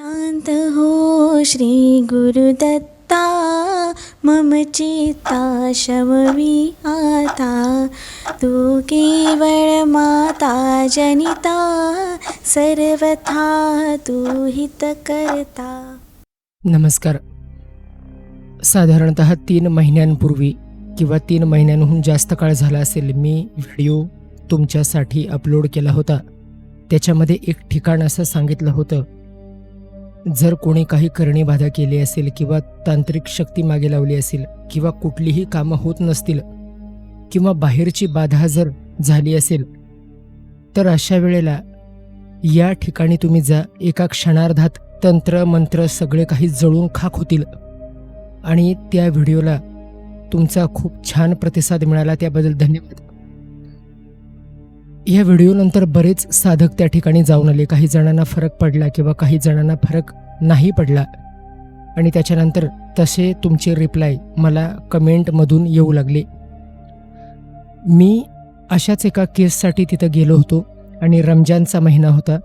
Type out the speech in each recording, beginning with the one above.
शान्त हो श्री गुरुदत्ता मम चित्ता शमवी आता। तू केवळ माता जनिता सर्वथा तू हित करता। नमस्कार. साधारणत तीन महिन्यांपूर्वी किंवा तीन महिन्यांहून जास्त काळ झाला असेल मी व्हिडिओ तुमच्यासाठी अपलोड केला होता. त्याच्यामध्ये एक ठिकाण असं सांगितलं होतं जर कोणी काही करणीबाधा केली असेल किंवा तांत्रिक शक्ती मागे लावली असेल किंवा कुठलीही कामं होत नसतील किंवा बाहेरची बाधा जर झाली असेल तर अशा वेळेला या ठिकाणी तुम्ही जा एका क्षणार्धात तंत्र मंत्र सगळे काही जळून खाक होतील. आणि त्या व्हिडिओला तुमचा खूप छान प्रतिसाद मिळाला. त्याबद्दल धन्यवाद. या व्हिडिओनंतर बरेच साधक त्या ठिकाणी जाऊन आले. काही जणांना फरक पडला किंवा काही जणांना फरक नाही पडला. आणि त्याच्यानंतर तसे तुमचे रिप्लाय मला कमेंटमधून येऊ लागले. मी अशाच एका केससाठी तिथं गेलो होतो आणि रमजानचा महिना होता.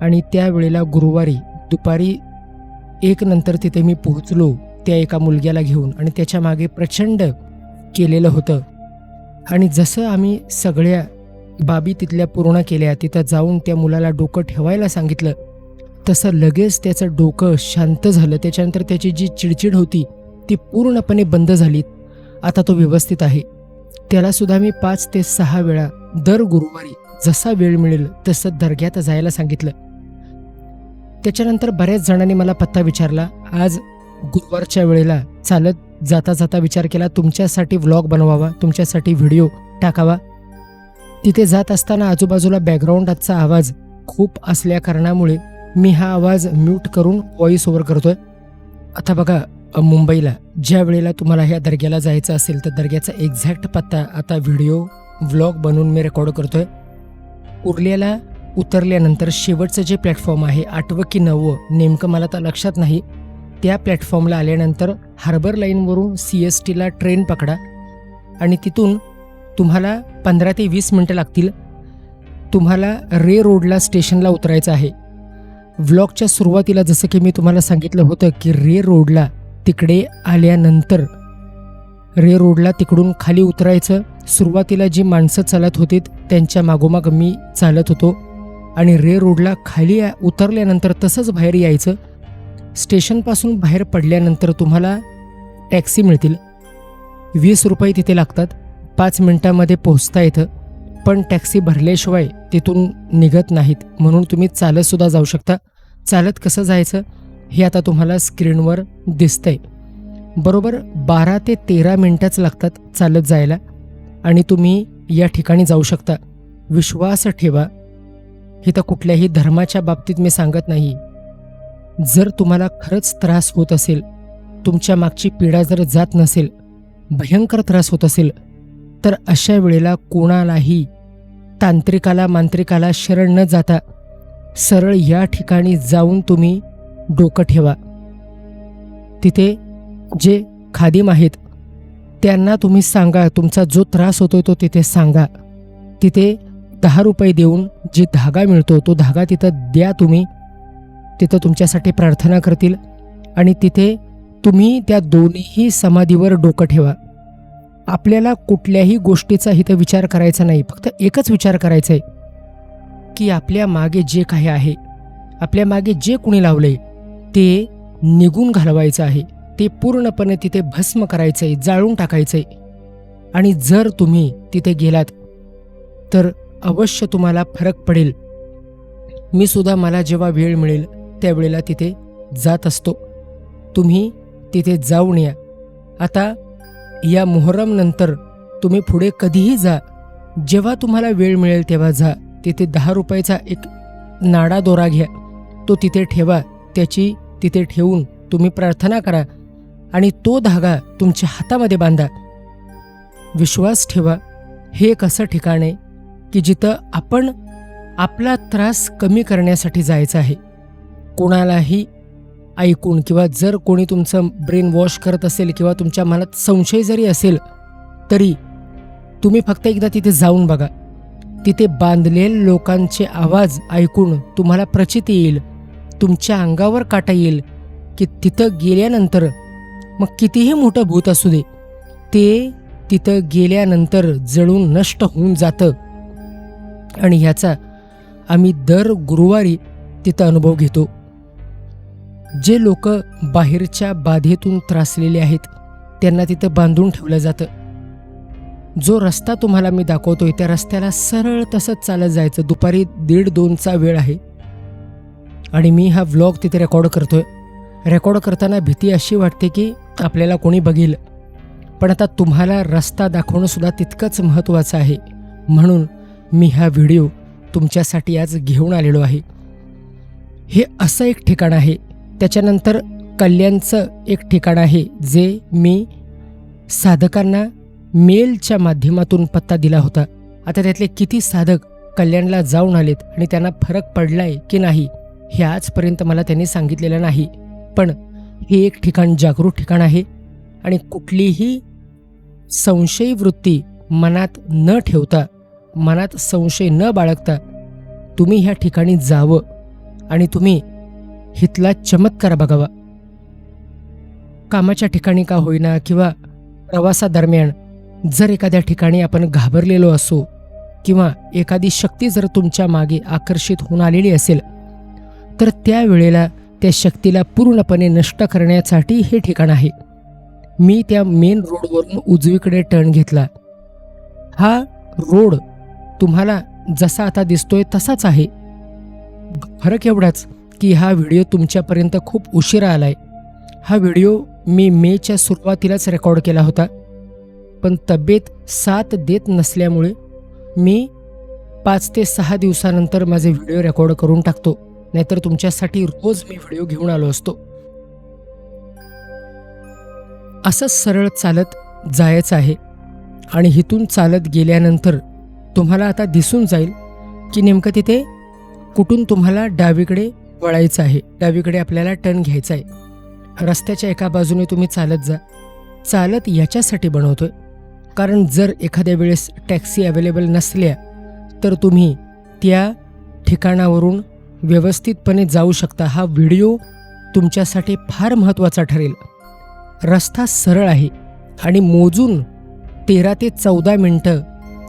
आणि त्यावेळेला गुरुवारी दुपारी एक नंतर तिथे मी पोहोचलो त्या एका मुलग्याला घेऊन. आणि त्याच्यामागे प्रचंड केलेलं होतं. आणि जसं आम्ही सगळ्या बाबी तिथल्या पूर्ण केल्या. तिथं जाऊन त्या मुलाला डोकं ठेवायला सांगितलं. तसं लगेच त्याचं डोकं शांत झालं. त्याच्यानंतर त्याची जी चिडचिड होती ती पूर्णपणे बंद झाली. आता तो व्यवस्थित आहे. त्यालासुद्धा मी पाच ते सहा वेळा दर गुरुवारी जसा वेळ मिळेल तसं दर्ग्यात जायला सांगितलं. त्याच्यानंतर बऱ्याच जणांनी मला पत्ता विचारला. आज गुरुवारच्या वेळेला चालत जाता जाता विचार केला. तुमच्यासाठी व्लॉग बनवावा तुमच्यासाठी व्हिडिओ टाकावा. तिथे जात असताना आजूबाजूला बॅकग्राऊंडचा आवाज खूप असल्या कारणामुळे मी हा आवाज म्यूट करून व्हॉइस ओव्हर करतोय. आता बघा मुंबईला ज्या वेळेला तुम्हाला ह्या दर्ग्याला जायचं असेल तर दर्ग्याचा एक्झॅक्ट पत्ता आता व्हिडिओ व्लॉग बनवून मी रेकॉर्ड करतोय. उरलेला उतरल्यानंतर शेवटचं जे प्लॅटफॉर्म आहे आठवं की नववं नेमकं मला तर लक्षात नाही. त्या प्लॅटफॉर्मला आल्यानंतर हार्बर लाईनवरून सी एस टीला ट्रेन पकडा आणि तिथून तुम्हाला पंधरा ते वीस मिनटं लागतील. तुम्हाला रे रोडला स्टेशनला उतरायचं आहे. व्लॉगच्या सुरुवातीला जसं की मी तुम्हाला सांगितलं होतं की रे रोडला तिकडे आल्यानंतर रे रोडला तिकडून खाली उतरायचं. सुरुवातीला जी माणसं चालत होती त्यांच्या मागोमाग मी चालत होतो. आणि रे रोडला खाली उतरल्यानंतर तसंच बाहेर यायचं. स्टेशनपासून बाहेर पडल्यानंतर तुम्हाला टॅक्सी मिळतील. वीस रुपये तिथे लागतात. पाच मिनटामध्ये पोहोचता येतं पण टॅक्सी भरल्याशिवाय तिथून निघत नाहीत. म्हणून तुम्ही चालतसुद्धा जाऊ शकता. चालत कसं जायचं हे आता तुम्हाला स्क्रीनवर दिसतंय. बरोबर बारा ते तेरा मिनटंच लागतात चालत जायला आणि तुम्ही या ठिकाणी जाऊ शकता. विश्वास ठेवा. हे तर कुठल्याही धर्माच्या बाबतीत मी सांगत नाही. जर तुम्हाला खरंच त्रास होत असेल तुमच्या मागची पिढा जर जात नसेल भयंकर त्रास होत असेल तर अशा वेळेला कोणालाही तांत्रिकाला मांत्रिकाला शरण न जाता सरळ या ठिकाणी जाऊन तुम्ही डोकं ठेवा. तिथे जे खादिम आहेत त्यांना तुम्ही सांगा तुमचा जो त्रास होतोय तो तिथे सांगा. तिथे दहा रुपये देऊन जे धागा मिळतो तो धागा तिथं द्या तुम्ही. तिथं तुमच्यासाठी प्रार्थना करतील आणि तिथे तुम्ही त्या दोन्हीही समाधीवर डोकं ठेवा. आपल्याला कुठल्याही गोष्टीचा इथं विचार करायचा नाही. फक्त एकच विचार करायचा आहे की आपल्या मागे जे काही आहे आपल्या मागे जे कुणी लावलंय ते निघून घालवायचं आहे. ते पूर्णपणे तिथे भस्म करायचं आहे जाळून टाकायचं आहे. आणि जर तुम्ही तिथे गेलात तर अवश्य तुम्हाला फरक पडेल. मी सुद्धा मला जेव्हा वेळ मिळेल त्यावेळेला तिथे जात असतो. तुम्ही तिथे जाऊन या. आता या मोहरम नंतर तुम्ही पुढे कधीही जा. जेव्हा तुम्हाला वेळ मिळेल तेव्हा जा. तिथे दहा रुपयाचा एक नाडा दोरा घ्या. तो तिथे ठेवा. त्याची तिथे ठेवून तुम्ही प्रार्थना करा आणि तो धागा तुमच्या हातामध्ये बांधा. विश्वास ठेवा. हे एक असं ठिकाण आहे की जिथं आपण आपला त्रास कमी करण्यासाठी जायचं आहे. कोणालाही ऐकून किंवा जर कोणी तुमचं ब्रेन वॉश करत असेल किंवा तुमच्या मनात संशय जरी असेल तरी तुम्ही फक्त एकदा तिथे जाऊन बघा. तिथे बांधलेले लोकांचे आवाज ऐकून तुम्हाला प्रचिती येईल. तुमच्या अंगावर काटा येईल की तिथं गेल्यानंतर मग कितीही मोठं भूत असू दे ते तिथं गेल्यानंतर जळून नष्ट होऊन जातं. आणि ह्याचा आम्ही दर गुरुवारी तिथं अनुभव घेतो. जे लोक बाहेरच्या बाधेतून त्रासलेले आहेत त्यांना तिथं बांधून ठेवलं जातं. जो रस्ता तुम्हाला मी दाखवतोय त्या रस्त्याला सरळ तसंच चालत जायचं. दुपारी दीड दोनचा वेळ आहे. आणि मी हा व्लॉग तिथे रेकॉर्ड करतोय. रेकॉर्ड करताना भीती अशी वाटते की आपल्याला कोणी बघेल. पण आता तुम्हाला रस्ता दाखवणंसुद्धा तितकंच महत्त्वाचं आहे. म्हणून मी हा व्हिडिओ तुमच्यासाठी आज घेऊन आलेलो आहे. हे असं एक ठिकाण आहे त्याच्यानंतर कल्याणचं एक ठिकाण आहे जे मी साधकांना मेलच्या माध्यमातून पत्ता दिला होता. आता त्यातले किती साधक कल्याणला जाऊन आलेत आणि त्यांना फरक पडलाय की नाही हे आजपर्यंत मला त्यांनी सांगितलेलं नाही. पण हे एक ठिकाण जागरूक ठिकाण आहे आणि कुठलीही संशयी वृत्ती मनात न ठेवता मनात संशय न बाळगता तुम्ही ह्या ठिकाणी जावं आणि तुम्ही हितला चमत्कार बघावा. कामाच्या ठिकाणी का होईना किंवा प्रवासादरम्यान जर एखाद्या ठिकाणी आपण घाबरलेलो असो किंवा एखादी शक्ती जर तुमच्या मागे आकर्षित होऊन आलेली असेल तर त्यावेळेला त्या शक्तीला पूर्णपणे नष्ट करण्यासाठी हे ठिकाण आहे. मी त्या मेन रोडवरून उजवीकडे टर्न घेतला. हा रोड तुम्हाला जसा आता दिसतोय तसाच आहे. फरक एवढाच की हा व्हिडिओ तुमच्यापर्यंत खूप उशिरा आहे हा व्हिडिओ मी मेच्या सुरुवातीलाच रेकॉर्ड केला होता. पण तब्येत साथ देत नसल्यामुळे मी पाच ते सहा दिवसानंतर माझे व्हिडिओ रेकॉर्ड करून टाकतो. नाहीतर तुमच्यासाठी रोज मी व्हिडिओ घेऊन आलो असतो. असंच सरळ चालत जायचं आहे. आणि इथून चालत गेल्यानंतर तुम्हाला आता दिसून जाईल की नेमकं तिथे कुठून तुम्हाला डावीकडे वळायचं आहे. डावीकडे आपल्याला टर्न घ्यायचा आहे. रस्त्याच्या एका बाजूने तुम्ही चालत जा. चालत याच्यासाठी बनवतोय. कारण जर एखाद्या वेळेस टॅक्सी अवेलेबल नसल्या तर तुम्ही त्या ठिकाणावरून व्यवस्थितपणे जाऊ शकता. हा व्हिडिओ तुमच्यासाठी फार महत्त्वाचा ठरेल. रस्ता सरळ आहे आणि मोजून तेरा ते चौदा मिनटं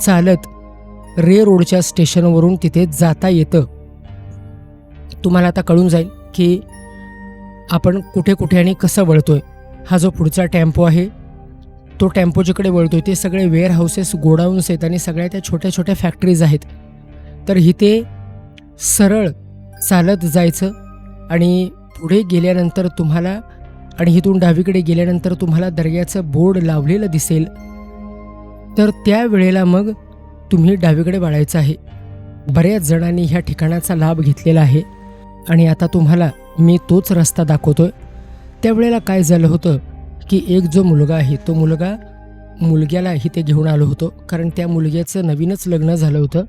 चालत रे रोडच्या स्टेशनवरून तिथे जाता येतं. तुम्हाला आता कळून जाईल की आपण कुठे कुठे आणि कसं वळतोय. हा जो पुढचा टेम्पो आहे तो टेम्पो जिकडे वळतोय ते सगळे वेअर हाऊसेस गोडाऊन्स आहेत आणि सगळ्या त्या छोट्या छोट्या फॅक्टरीज आहेत. तर इथे सरळ चालत जायचं आणि पुढे गेल्यानंतर तुम्हाला आणि इथून डावीकडे गेल्यानंतर तुम्हाला दर्ग्याचं बोर्ड लावलेलं दिसेल. तर त्या वेळेला मग तुम्ही डावीकडे वळायचं आहे. बऱ्याच जणांनी ह्या ठिकाणाचा लाभ घेतलेला आहे. आणि आता तुम्हाला मी तोच रस्ता दाखवतोय. त्यावेळेला काय झालं होतं की एक जो मुलगा आहे तो मुलगा मुलग्याला इथे घेऊन आलो होतो. कारण त्या मुलग्याचं नवीनच लग्न झालं होतं.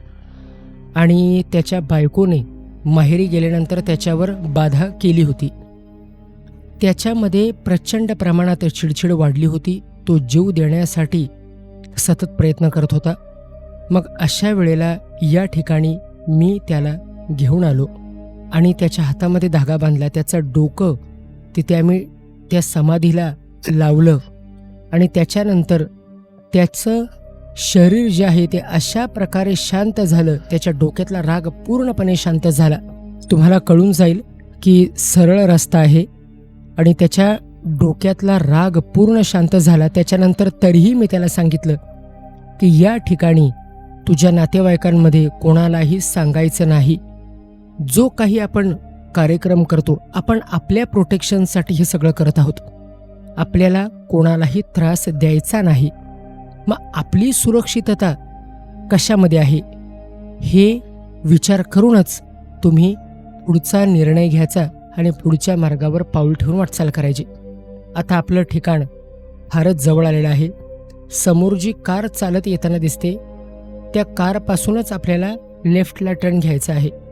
आणि त्याच्या बायकोने माहेरी गेल्यानंतर त्याच्यावर बाधा केली होती. त्याच्यामध्ये प्रचंड प्रमाणात चिडचिड वाढली होती. तो जीव देण्यासाठी सतत प्रयत्न करत होता. मग अशा वेळेला या ठिकाणी मी त्याला घेऊन आलो. आणि त्याच्या हातामध्ये धागा बांधला त्याचं डोकं तिथे आम्ही त्या समाधीला लावलं. आणि त्याच्यानंतर त्याचं शरीर जे आहे ते अशा प्रकारे शांत झालं त्याच्या डोक्यातला राग पूर्णपणे शांत झाला. तुम्हाला कळून जाईल की सरळ रस्ता आहे आणि त्याच्या डोक्यातला राग पूर्ण शांत झाला. त्याच्यानंतर तरीही मी त्याला सांगितलं की या ठिकाणी तुझ्या नातेवाईकांमध्ये कोणालाही सांगायचं नाही. जो काही आपण कार्यक्रम करतो आपण आपल्या प्रोटेक्शनसाठी हे सगळं करत आहोत. आपल्याला कोणालाही त्रास द्यायचा नाही. मग आपली सुरक्षितता कशामध्ये आहे? हे विचार करूनच तुम्ही पुढचा निर्णय घ्यायचा आणि पुढच्या मार्गावर पाऊल ठेवून वाटचाल करायची. आता आपलं ठिकाण फारच जवळ आलेलं आहे. समोर जी कार चालत येताना दिसते त्या कारपासूनच आपल्याला लेफ्टला टर्न घ्यायचा आहे.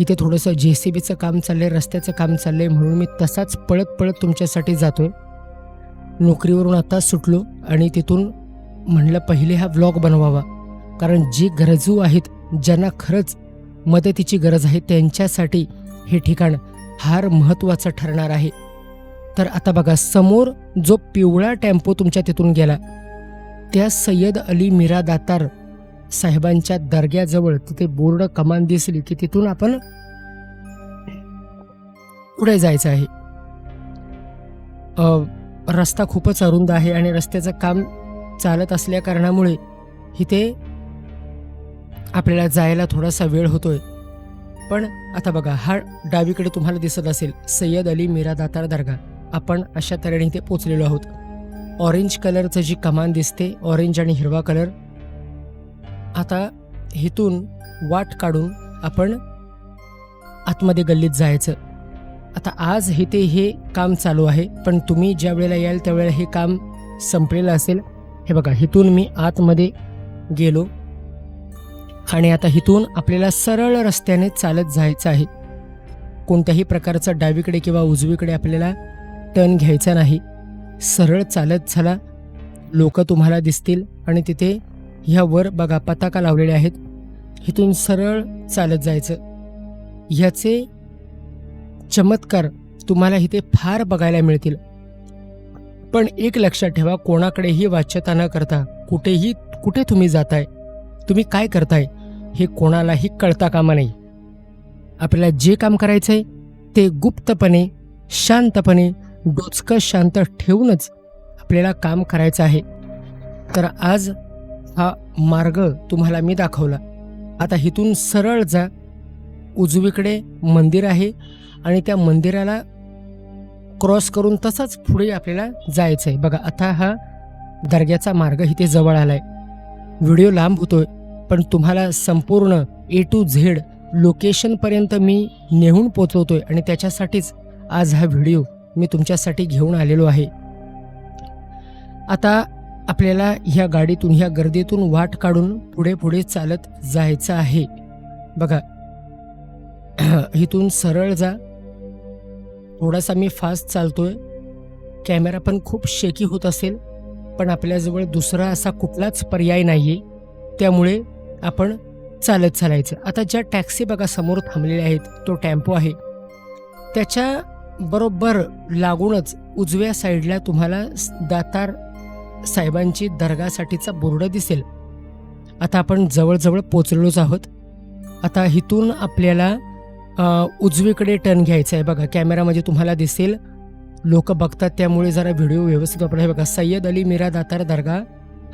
इथे थोडंसं जे सी बीचं काम चाललं आहे रस्त्याचं काम चाललं आहे म्हणून मी तसाच पळत पळत तुमच्यासाठी जातो आहे नोकरीवरून आता सुटलो आणि तिथून म्हणलं पहिले हा व्लॉग बनवावा. कारण जे गरजू आहेत ज्यांना खरंच मदतीची गरज आहे त्यांच्यासाठी हे ठिकाण फार महत्त्वाचं ठरणार आहे. तर आता बघा समोर जो पिवळा टेम्पो तुमच्या तिथून गेला त्या सय्यद अली मीरा दातार साहेबांच्या दर्ग्याजवळ तिथे बोर्ड कमान दिसली की तिथून आपण पुढे जायचं आहे. रस्ता खूपच अरुंद आहे आणि रस्त्याचं काम चालत असल्या कारणामुळे इथे आपल्याला जायला थोडासा वेळ होतोय. पण आता बघा हा डावीकडे तुम्हाला दिसत असेल सय्यद अली मीरा दातार दर्गा. आपण अशा तऱ्हेने इथे पोचलेलो आहोत. ऑरेंज कलरचं जी कमान दिसते ऑरेंज आणि हिरवा कलर आता इथून वाट काढून आपण आतमध्ये गल्लीत जायचं. आता आज इथे हे काम चालू आहे पण तुम्ही ज्या वेळेला याल त्यावेळेला हे काम संपलेलं असेल. हे बघा इथून मी आतमध्ये गेलो आणि आता इथून आपल्याला सरळ रस्त्याने चालत जायचं आहे. कोणत्याही प्रकारचं डावीकडे किंवा उजवीकडे आपल्याला टर्न घ्यायचा नाही. सरळ चालत झाला लोक तुम्हाला दिसतील आणि तिथे ह्या वर बघा पताका लावलेल्या आहेत. इथून सरळ चालत जायचं. ह्याचे चमत्कार तुम्हाला इथे फार बघायला मिळतील. पण एक लक्षात ठेवा कोणाकडेही वाच्यता न करता कुठेही कुठे तुम्ही जाताय तुम्ही काय करताय हे कोणालाही कळता कामा नाही आपल्याला जे काम करायचं आहे ते गुप्तपणे शांतपणे डोचकं शांत ठेवूनच आपल्याला काम करायचं आहे. तर आज हा मार्ग तुम्हाला मी दाखवला. आता इथून सरळ जा. उजवीकडे मंदिर आहे आणि त्या मंदिराला क्रॉस करून तसाच पुढे आपल्याला जायचं आहे बघा आता हा दर्ग्याचा मार्ग इथे जवळ आलाय. व्हिडिओ लांब होतोय पण तुम्हाला संपूर्ण ए टू झेड लोकेशनपर्यंत मी नेहून पोचवतोय आणि त्याच्यासाठीच आज हा व्हिडिओ मी तुमच्यासाठी घेऊन आलेलो आहे. आता आपल्याला ह्या गाडीतून ह्या गर्दीतून वाट काढून पुढे पुढे चालत जायचं आहे. बघा. इथून सरळ जा. थोडासा मी फास्ट चालतोय. कॅमेरा पण खूप शेकी होत असेल पण आपल्याजवळ दुसरा असा कुठलाच पर्याय नाही आहे त्यामुळे आपण चालत चालायचं. आता ज्या टॅक्सी बघा समोर थांबलेल्या आहेत तो टेम्पो आहे. त्याच्या बरोबर लागूनच उजव्या साईडला तुम्हाला दातार साहेबांची दर्गासाठीचा बोर्ड दिसेल. आता आपण जवळजवळ पोचलेलोच आहोत. आता इथून आपल्याला उजवीकडे टर्न घ्यायचा आहे बघा. कॅमेरामध्ये तुम्हाला दिसेल. लोक बघतात त्यामुळे जरा व्हिडिओ व्यवस्थित वापरा. हे बघा सय्यद अली मीरा दातार दर्गा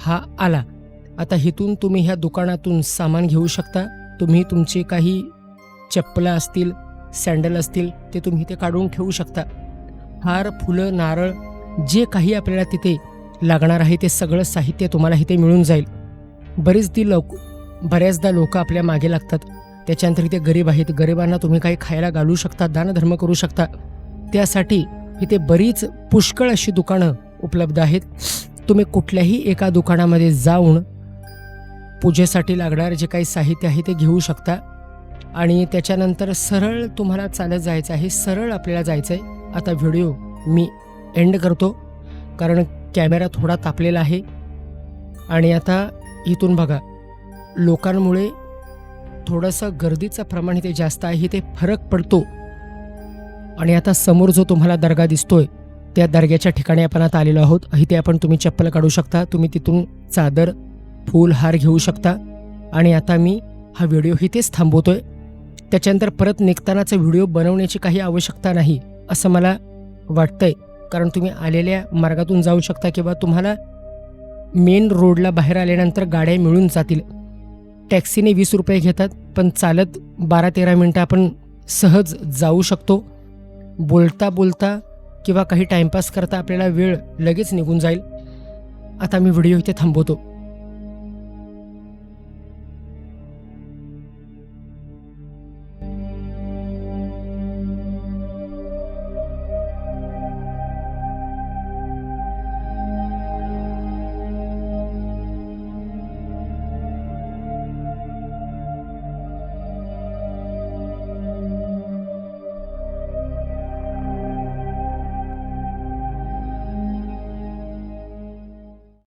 हा आला. आता इथून तुम्ही ह्या दुकानातून सामान घेऊ शकता. तुम्ही तुमचे काही चप्पला असतील सँडल असतील ते तुम्ही ते काढून ठेवू शकता. हार फुलं नारळ जे काही आपल्याला तिथे लागणार आहे ते सगळं साहित्य तुम्हाला इथे मिळून जाईल. बरीच ती लोक बऱ्याचदा लोक आपल्या मागे लागतात. त्याच्यानंतर इथे गरीब आहेत. गरिबांना तुम्ही काही खायला घालू शकता दानधर्म करू शकता. त्यासाठी इथे बरीच पुष्कळ अशी दुकानं उपलब्ध आहेत. तुम्ही कुठल्याही एका दुकानामध्ये जाऊन पूजेसाठी लागणार जे काही साहित्य आहे ते घेऊ शकता. आणि त्याच्यानंतर सरळ तुम्हाला चालत जायचं आहे सरळ आपल्याला जायचं आहे आता व्हिडिओ मी एंड करतो. कारण कॅमेरा थोडा तापलेला आहे. आणि आता इथून बघा लोकांमुळे थोडंसं गर्दीचं प्रमाण इथे जास्त आहे इथे फरक पडतो. आणि आता समोर जो तुम्हाला दर्गा दिसतोय त्या दर्ग्याच्या ठिकाणी आपण आता आलेलो आहोत. इथे आपण तुम्ही चप्पल काढू शकता तुम्ही तिथून चादर फूल हार घेऊ शकता. आणि आता मी हा व्हिडिओ इथेच थांबवतोय. त्याच्यानंतर परत निघतानाचा व्हिडिओ बनवण्याची काही आवश्यकता नाही असं मला वाटतंय. कारण तुम्ही आलेल्या मार्गातून जाऊ शकता किंवा तुम्हाला मेन रोडला बाहेर आल्यानंतर गाड्या मिळून जातील. टॅक्सीने वीस रुपये घेतात पण चालत बारा तेरा मिनटं आपण सहज जाऊ शकतो. बोलता बोलता किंवा काही टाईमपास करता आपल्याला वेळ लगेच निघून जाईल. आता मी व्हिडिओ इथे थांबवतो.